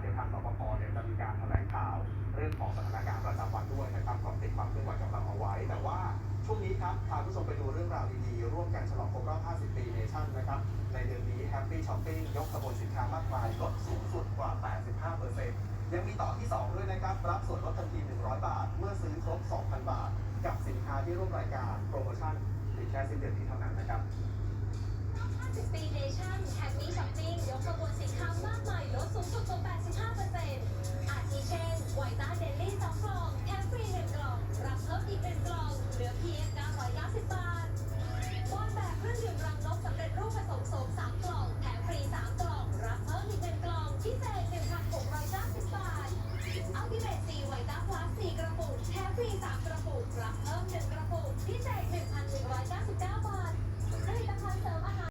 เดี๋ยวทางสปปเนี่ยจะมีการแถลงข่าว เรื่องของสถานการณ์ประจำวันด้วยนะครับก็ติดความเคลื่อนไหวกับเราเอาไว้ แต่ว่าช่วงนี้ครับพาผู้ชมไปดูเรื่องราวดีๆ ร่วมกันฉลองครบรอบ 50 ปีเนชั่นนะครับ ในเดือนนี้แฮปปี้ช้อปปิ้งยกขบวนสินค้ามากมายลดสูงสุดกว่า 85เปอร์เซ็นต์ยังมีต่อที่ 2 ด้วยนะครับ รับส่วนลดทันที 100 บาท เมื่อซื้อครบ 2,000 บาท กับสินค้าที่ร่วมรายการโปรโมชั่นถึงแค่สิ้นเดือนที่เท่านั้นนะครับ 打开了后转